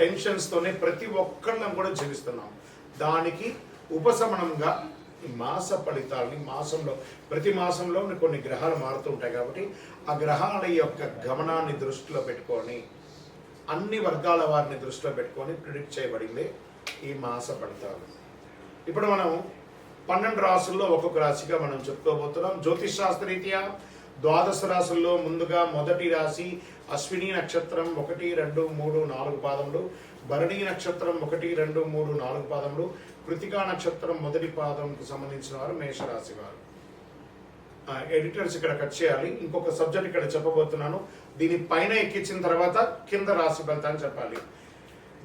టెన్షన్స్తోనే ప్రతి ఒక్కళ్ళం కూడా జీవిస్తున్నాం. దానికి ఉపశమనంగా ఈ మాస ఫలితాలని మాసంలో ప్రతి మాసంలో కొన్ని గ్రహాలు మారుతూ ఉంటాయి కాబట్టి ఆ గ్రహాల యొక్క గమనాన్ని దృష్టిలో పెట్టుకొని అన్ని వర్గాల వారిని దృష్టిలో పెట్టుకొని ప్రిడిక్ట్ చేయబడింది ఈ మాస ఫలితాలు. ఇప్పుడు మనం పన్నెండు రాసుల్లో ఒక్కొక్క రాశిగా మనం చెప్పుకోబోతున్నాం. జ్యోతిష్ శాస్త్రరీత్యా ద్వాదశ రాశుల్లో ముందుగా మొదటి రాశి అశ్విని నక్షత్రం ఒకటి రెండు మూడు నాలుగు పాదములు భరణి నక్షత్రం ఒకటి రెండు మూడు నాలుగు పాదములు కృతికా నక్షత్రం మొదటి పాదంకు సంబంధించిన వారు మేషరాశి వారు. ఎడిటర్స్ ఇక్కడ కట్ చేయాలి. ఇంకొక సబ్జెక్ట్ ఇక్కడ చెప్పబోతున్నాను. దీని పైన ఎక్కించిన తర్వాత కింద రాశి ఫలితాన్ని చెప్పాలి.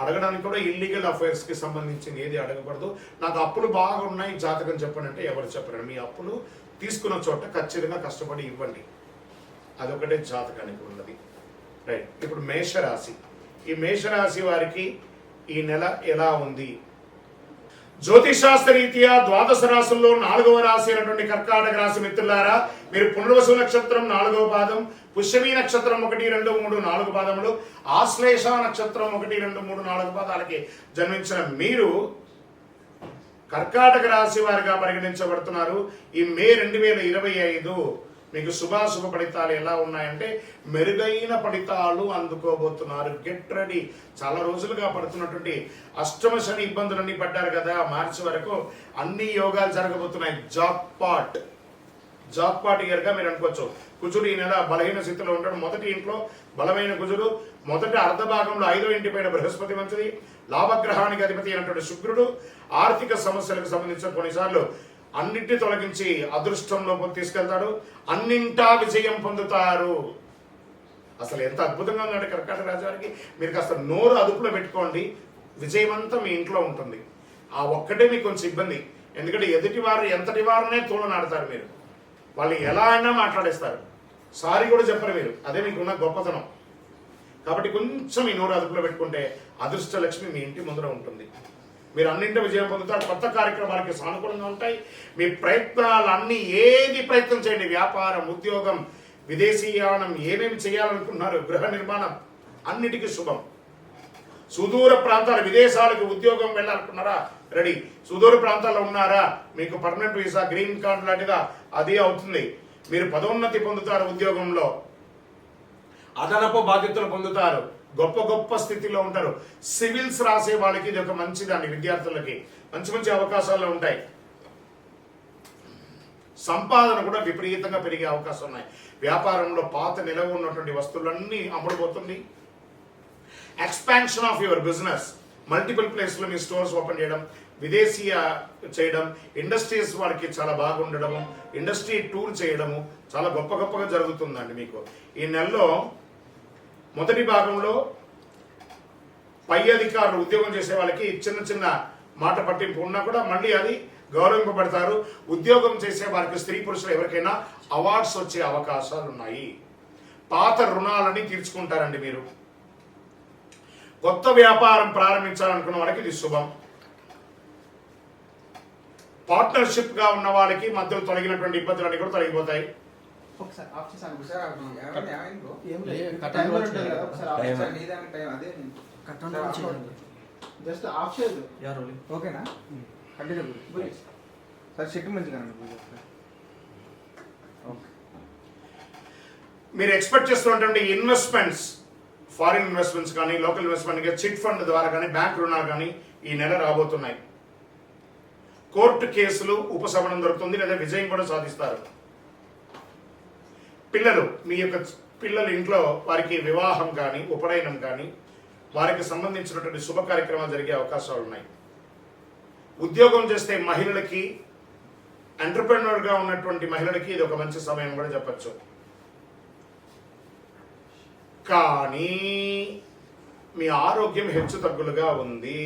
అడగడానికి కూడా ఇల్లీగల్ అఫైర్స్కి సంబంధించింది ఏది అడగకూడదు. నాకు అప్పులు బాగా ఉన్నాయి జాతకం చెప్పండి అంటే ఎవరు చెప్పరు మీ అప్పులు తీసుకున్న చోట ఖచ్చితంగా కష్టపడి ఇవ్వండి. అదొకటే జాతకానికి ఉన్నది. రైట్. ఇప్పుడు మేషరాశి. ఈ మేషరాశి వారికి ఈ నెల ఎలా ఉంది? జ్యోతిషాస్త్ర రీత్యా ద్వాదశ రాశుల్లో నాలుగవ రాశి అయినటువంటి కర్కాటక రాశి మిత్రులారా మీరు పునర్వసు నక్షత్రం నాలుగవ పాదం పుష్యమి నక్షత్రం ఒకటి రెండు మూడు నాలుగు పాదములు. ఆశ్లేష నక్షత్రం ఒకటి రెండు మూడు నాలుగు పాదాలకి జన్మించిన మీరు కర్కాటక రాశి వారిగా పరిగణించబడుతున్నారు. ఈ మే రెండు వేల ఇరవై ఐదు మీకు శుభాశుభ ఫలితాలు ఎలా ఉన్నాయంటే మెరుగైన ఫలితాలు అందుకోబోతున్నారు. Get ready. చాలా రోజులుగా పడుతున్నటువంటి అష్టమ శని ఇబ్బందులన్నీ పడ్డారు కదా మార్చి వరకు అన్ని యోగాలు జరగబోతున్నాయి. జాబ్ పాట్ జాబ్ పాట్ మీరు అనుకోవచ్చు. కుజుడు ఈ నెల బలహీన స్థితిలో ఉంటాడు. మొదటి ఇంట్లో బలమైన కుజుడు మొదటి అర్ధ భాగంలో ఐదో ఇంటి పైన బృహస్పతి మంచిది. లాభగ్రహానికి అధిపతి అయినటువంటి శుక్రుడు ఆర్థిక సమస్యలకు సంబంధించిన కొన్నిసార్లు అన్నింటినీ తొలగించి అదృష్టంలోకి తీసుకెళ్తాడు. అన్నింటా విజయం పొందుతారు. అసలు ఎంత అద్భుతంగా ఉన్నాడు కర్కాటక రాజానికి మీరు కాస్త నోరు అదుపులో పెట్టుకోండి. విజయం అంతా మీ ఇంట్లో ఉంటుంది. ఆ ఒక్కటే మీకు కొంచెం ఇబ్బంది. ఎందుకంటే ఎదుటి వారు ఎంతటి వారినే తోలనాడతారు మీరు. వాళ్ళు ఎలా అయినా మాట్లాడేస్తారు. సారీ కూడా చెప్పరు మీరు. అదే మీకున్న గొప్పతనం. కాబట్టి కొంచెం ఈ నోరు అదుపులో పెట్టుకుంటే అదృష్ట లక్ష్మి మీ ఇంటి ముందర ఉంటుంది. మీరు అన్నింటి విజయం పొందుతారు. కొత్త కార్యక్రమాలకి సానుకూలంగా ఉంటాయి. మీ ప్రయత్నాలు అన్ని ఏది ప్రయత్నం చేయండి. వ్యాపారం ఉద్యోగం విదేశీయానం ఏమేమి చేయాలనుకున్నారు గృహ నిర్మాణం అన్నిటికీ శుభం. సుదూర ప్రాంతాల విదేశాలకు ఉద్యోగం వెళ్ళాలనుకున్నారా రెడీ. సుదూర ప్రాంతాల్లో ఉన్నారా? మీకు పర్మనెంట్ వీసా గ్రీన్ కార్డ్ లాంటిదా? అది అవుతుంది. మీరు పదోన్నతి పొందుతారు ఉద్యోగంలో. అదనపు బాధ్యతలు పొందుతారు. గొప్ప గొప్ప స్థితిలో ఉంటారు. సివిల్స్ రాసే వాళ్ళకి ఇది ఒక మంచిదండి విద్యార్థులకి. మంచి మంచి అవకాశాలు ఉంటాయి. సంపాదన కూడా విపరీతంగా పెరిగే అవకాశం ఉన్నాయి. వ్యాపారంలో పాత నిలవ ఉన్నటువంటి వస్తువులన్నీ అమ్ముడుపోతుంది. Expansion of your business multiple ప్లేస్లో మీ స్టోర్స్ ఓపెన్ చేయడం విదేశీయ చేయడం ఇండస్ట్రీస్ వాళ్ళకి చాలా బాగుండడము ఇండస్ట్రీ టూర్ చేయడము చాలా గొప్ప గొప్పగా జరుగుతుందండి మీకు. ఈ నెలలో మొదటి భాగంలో పై అధికారులు ఉద్యోగం చేసే వాళ్ళకి చిన్న చిన్న మాట పట్టింపు ఉన్నా కూడా మళ్ళీ అది గౌరవింపబడతారు. ఉద్యోగం చేసే వారికి స్త్రీ పురుషులు ఎవరికైనా అవార్డ్స్ వచ్చే అవకాశాలు ఉన్నాయి. పాత రుణాలని తీర్చుకుంటారండి మీరు. కొత్త వ్యాపారం ప్రారంభించాలనుకున్న వాళ్ళకి ఇది శుభం. పార్ట్నర్షిప్గా ఉన్న వాళ్ళకి మధ్యలో తొలగినటువంటి ఇబ్బందులన్నీ కూడా తొలగిపోతాయి. ఒకసారి ఆఫ్ చేశాను సార్ అది ఏమైంది ఏమైంది బ్రో ఏం ఏ, లేదు కట్ టైం అవ్వచ్చు ఉంటుంది కదా కదా. ఒకసారి ఆఫ్ టైం. సార్ నీదానికి టైం అదే కట్టం సార్, నుంచి ఆఫ్ జస్ట్ ఆఫ్ చేయదు యార్ ఓన్లీ ఓకేనా? కంటిన్యూ బురి. సార్ చెట్టు మంచిగా ఓకే. మీరు ఎక్స్పెక్ట్ చేస్తున్నటువంటి ఇన్వెస్ట్మెంట్స్ ఫారిన్ ఇన్వెస్ట్మెంట్స్ కానీ లోకల్ ఇన్వెస్ట్మెంట్ కానీ చిట్ ఫండ్ ద్వారా కానీ బ్యాంక్ రుణాలు కానీ ఈ నెల రాబోతున్నాయి. కోర్టు కేసులు ఉపశమనం దొరుకుతుంది లేదా విజయం కూడా సాధిస్తారు. పిల్లలు మీ యొక్క పిల్లలు ఇంట్లో వారికి వివాహం కానీ ఉపనయనం కానీ వారికి సంబంధించినటువంటి శుభ కార్యక్రమాలు జరిగే అవకాశాలు ఉన్నాయి. ఉద్యోగం చేస్తే మహిళలకి ఎంటర్ప్రెన్యూర్గా ఉన్నటువంటి మహిళలకి ఇది ఒక మంచి సమయం కూడా చెప్పచ్చు. కానీ మీ ఆరోగ్యం హెచ్చు తగ్గులుగా ఉంది.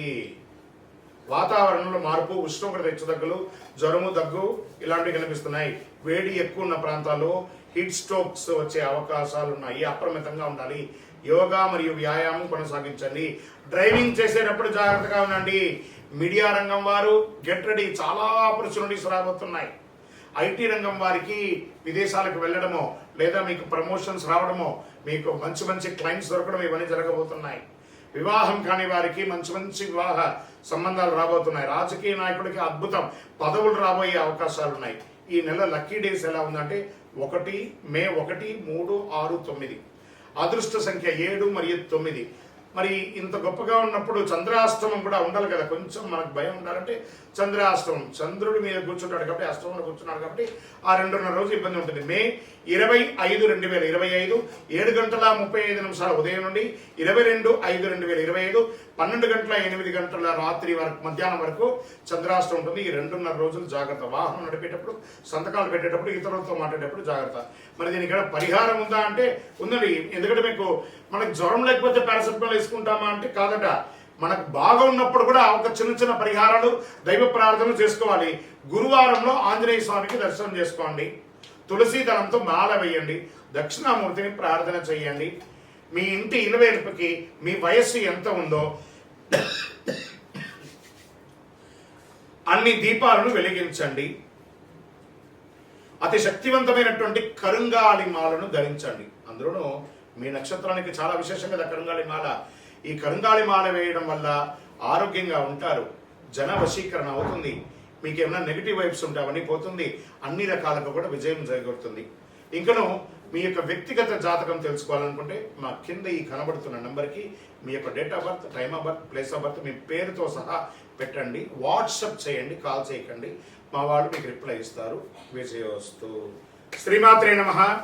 వాతావరణంలో మార్పు ఉష్ణోగ్రత హెచ్చు తగ్గులు జ్వరము దగ్గు ఇలాంటివి కనిపిస్తున్నాయి. వేడి ఎక్కువ ఉన్న ప్రాంతాల్లో హీట్ స్ట్రోక్స్ వచ్చే అవకాశాలు ఉన్నాయి. అప్రమితంగా ఉండాలి. యోగా మరియు వ్యాయామం కొనసాగించండి. డ్రైవింగ్ చేసేటప్పుడు జాగ్రత్తగా ఉండండి. మీడియా రంగం వారు గెట్ రెడీ చాలా ఆపర్చునిటీస్ రాబోతున్నాయి. ఐటీ రంగం వారికి విదేశాలకు వెళ్ళడమో లేదా మీకు ప్రమోషన్స్ రావడమో మీకు మంచి మంచి క్లయింట్స్ దొరకడం ఇవన్నీ జరగబోతున్నాయి. వివాహం కాని వారికి మంచి మంచి వివాహ సంబంధాలు రాబోతున్నాయి. రాజకీయ నాయకుడికి అద్భుతం. పదవులు రాబోయే అవకాశాలు ఉన్నాయి. ఈ నెల లక్కీ డేస్ ఎలా ఉందంటే ఒకటి మే ఒకటి మూడు ఆరు తొమ్మిది. అదృష్ట సంఖ్య ఏడు మరియు తొమ్మిది. మరి ఇంత గొప్పగా ఉన్నప్పుడు చంద్రాస్తమం కూడా ఉండాలి కదా. కొంచెం మనకు భయం ఉండాలంటే చంద్రాష్టమం చంద్రుడి మీద కూర్చుంటాడు కాబట్టి అష్టమంలో కూర్చున్నాడు కాబట్టి ఆ రెండున్నర రోజు ఇబ్బంది ఉంటుంది. మే ఇరవై ఐదు రెండు వేల ఇరవై ఐదు ఏడు గంటల ముప్పై ఐదు నిమిషాల ఉదయం నుండి ఇరవై రెండు ఐదు రెండు వేల ఇరవై ఐదు పన్నెండు గంటల ఎనిమిది గంటల రాత్రి వరకు మధ్యాహ్నం వరకు చంద్రాష్టం ఉంటుంది. ఈ రెండున్నర రోజులు జాగ్రత్త. వాహనం నడిపేటప్పుడు సంతకాలు పెట్టేటప్పుడు ఇతరులతో మాట్లాడేటప్పుడు జాగ్రత్త. మరి దీనికి పరిహారం ఉందా అంటే ఉందండి. ఎందుకంటే మీకు మనకు జ్వరం లేకపోతే పారాసెటమాల్ వేసుకుంటామా అంటే కాదట. మనకు బాగా ఉన్నప్పుడు కూడా ఒక చిన్న చిన్న పరిహారాలు దైవ ప్రార్థనలు చేసుకోవాలి. గురువారంలో ఆంజనేయ స్వామికి దర్శనం చేసుకోండి. తులసి దళంతో మాల వేయండి. దక్షిణామూర్తిని ప్రార్థన చేయండి. మీ ఇంటి ఇలవేల్పుకి మీ వయస్సు ఎంత ఉందో అన్ని దీపాలను వెలిగించండి. అతి శక్తివంతమైనటువంటి కరుంగాలి మాలను ధరించండి. అందులోనూ మీ నక్షత్రానికి చాలా విశేషంగా కదా కరుంగాలి మాల. ఈ కరుంగాలి మాల వేయడం వల్ల ఆరోగ్యంగా ఉంటారు. జన వశీకరణ అవుతుంది. మీకు ఏమైనా నెగిటివ్ వైబ్స్ ఉంటే అవన్నీ పోతుంది. అన్ని రకాలకు కూడా విజయం జరగొడుతుంది. ఇంకను మీ యొక్క వ్యక్తిగత జాతకం తెలుసుకోవాలనుకుంటే మా కింద ఈ కనబడుతున్న నెంబర్కి మీ యొక్క date of birth time of birth place of birth మీ పేరుతో సహా పెట్టండి. వాట్సప్ చేయండి కాల్ చేయకండి. మా వాళ్ళు మీకు రిప్లై ఇస్తారు. విజయోస్తు. శ్రీమాత్రే నమ.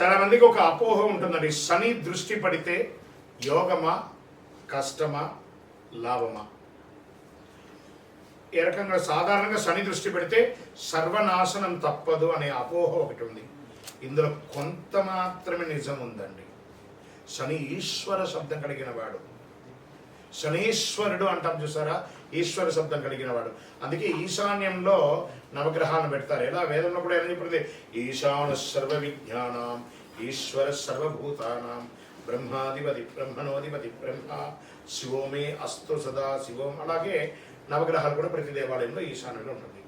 చాలా మందికి ఒక అపోహ ఉంటుందండి. శని దృష్టి పడితే యోగమా కష్టమా లాభమా? ఏ రకంగా సాధారణంగా శని దృష్టి పెడితే సర్వనాశనం తప్పదు అనే అపోహ ఒకటి ఉంది. ఇందులో కొంత మాత్రమే నిజం ఉందండి. శని ఈశ్వర శబ్దం కలిగిన వాడు. శనీశ్వరుడు అంటాం చూసారా? ఈశ్వర శబ్దం కలిగిన వాడు. అందుకే ఈశాన్యంలో నవగ్రహాలను పెడతారు. ఎలా? వేదంలో కూడా ఏమని చెప్పింది? ఈశాన సర్వ విజ్ఞానం ఈశ్వర సర్వభూతానాం బ్రహ్మాధిపతి బ్రహ్మణోధిపతి బ్రహ్మ శివోమే అస్తు సదా శివం అలాగే నవగ్రహాలు కూడా ప్రతి దేవాలయంలో ఈశాన్యంలో ఉంటుంది.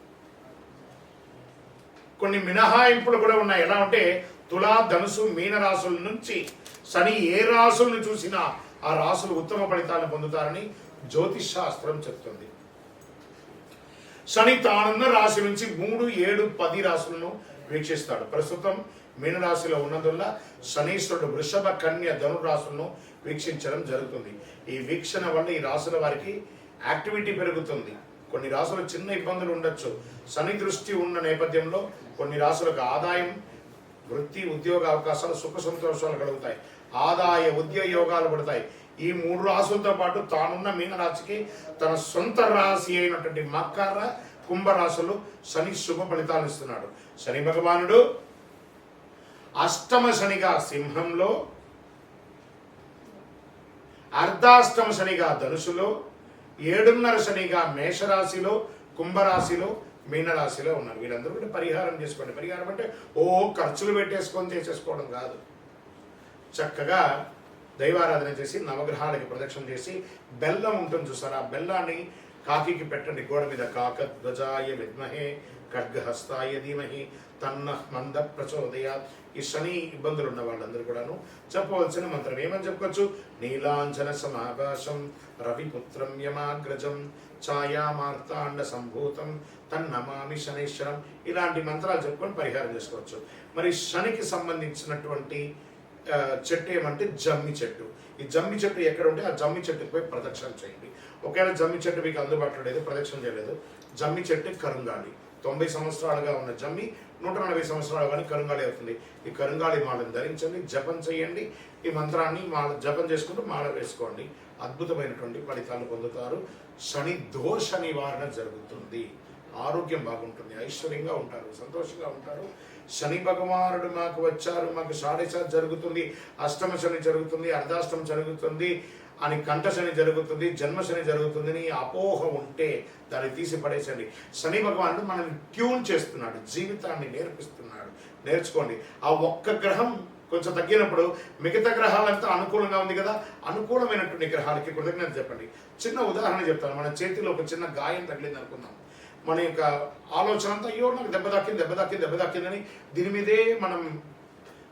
కొన్ని మినహాయింపులు కూడా ఉన్నాయి. ఎలా అంటే తులా ధనుసు మీన రాసుల నుంచి శని ఏ రాసులను చూసినా ఆ రాసులు ఉత్తమ ఫలితాలను పొందుతారని జ్యోతిష్ శాస్త్రం చెప్తుంది. శని తానున్న రాశి నుంచి మూడు ఏడు పది రాశులను వీక్షిస్తాడు. ప్రస్తుతం మీనరాశిలో ఉన్నందువల్ల శనీశ్వరుడు వృషభ కన్య ధను రాశులను వీక్షించడం జరుగుతుంది. ఈ వీక్షణ వల్ల ఈ రాశుల వారికి యాక్టివిటీ పెరుగుతుంది. కొన్ని రాసులు చిన్న ఇబ్బందులు ఉండొచ్చు. శని దృష్టి ఉన్న నేపథ్యంలో కొన్ని రాసులకు ఆదాయం వృత్తి ఉద్యోగ అవకాశాలు సుఖ సంతోషాలు కలుగుతాయి. ఆదాయ ఉద్యోగ యోగాలు పడతాయి. ఈ మూడు రాసులతో పాటు తానున్న మీనరాశికి తన సొంత రాశి అయినటువంటి మకర కుంభరాశులు శని శుభ ఫలితాలు ఇస్తున్నాడు. శని భగవానుడు అష్టమ శనిగా సింహంలో అర్ధాష్టమ శనిగా ధనుసులో ఏడున్నర శనిగా మేషరాశిలో కుంభరాశిలో మీనరాశిలో ఉన్నారు. వీళ్ళందరూ కూడా పరిహారం చేసుకోండి. పరిహారం అంటే ఓ ఖర్చులు పెట్టేసుకొని చేసేసుకోవడం కాదు. చక్కగా దైవారాధన చేసి నవగ్రహాలకి ప్రదక్షిణ చేసి బెల్లం ఉంటుంది చూసారా? బెల్లాన్ని కాకికి పెట్టండి. గోడ మీద కాక ధ్వజాయ విద్మహే ఖడ్గహస్తాయ ధీమహి తన్న మంద ప్రచోదయ ఈ శని ఇబ్బందులు ఉన్న వాళ్ళందరూ కూడాను చెప్పవలసిన మంత్రం ఏమని చెప్పుకోవచ్చు? నీలాంజన సమాకాశం రవిపుత్రం యమాగ్రజం ఛాయామార్తాండ సంభూతం తన్నమామి శనేశ్వరం ఇలాంటి మంత్రాలు చెప్పుకొని పరిహారం చేసుకోవచ్చు. మరి శనికి సంబంధించినటువంటి చెట్టు ఏమంటే జమ్మి చెట్టు. ఈ జమ్మి చెట్టు ఎక్కడ ఉంటే ఆ జమ్మి చెట్టుకు పోయి ప్రదక్షిణ చేయండి. ఒకవేళ జమ్మి చెట్టు మీకు అందుబాటులో లేదు ప్రదక్షిణ చేయలేదు. జమ్మి చెట్టు కరుంగాలి. తొంభై సంవత్సరాలుగా ఉన్న జమ్మి నూట నలభై సంవత్సరాలు కానీ కరుంగాళి అవుతుంది. ఈ కరుంగాళి మాలను ధరించండి జపం చేయండి. ఈ మంత్రాన్ని మాల జపం చేసుకుంటూ మాల వేసుకోండి. అద్భుతమైనటువంటి ఫలితాలు పొందుతారు. శని దోష నివారణ జరుగుతుంది. ఆరోగ్యం బాగుంటుంది ఐశ్వర్యంగా ఉంటారు సంతోషంగా ఉంటారు. శని భగవానుడు మాకు వచ్చారు మాకు షాడేశ జరుగుతుంది. అష్టమ శని జరుగుతుంది అర్ధాష్టం జరుగుతుంది. అని కంఠ శని జరుగుతుంది జన్మ శని అపోహ ఉంటే దాన్ని తీసి పడేసండి శని భగవానుడు మనల్ని ట్యూన్ చేస్తున్నాడు జీవితాన్ని నేర్పిస్తున్నాడు. నేర్చుకోండి. ఆ ఒక్క గ్రహం కొంచెం తగ్గినప్పుడు మిగతా గ్రహాలంతా అనుకూలంగా ఉంది కదా అనుకూలమైనటువంటి గ్రహాలకి కృతజ్ఞత చెప్పండి. చిన్న ఉదాహరణ చెప్తాను. మన చేతిలో ఒక చిన్న గాయం తగిలింది అనుకుందాం. మన యొక్క ఆలోచన అంతా అయ్యో నాకు దెబ్బ తాకింది దెబ్బ తాకింది దెబ్బ తాకిందని దీని మీదే మనం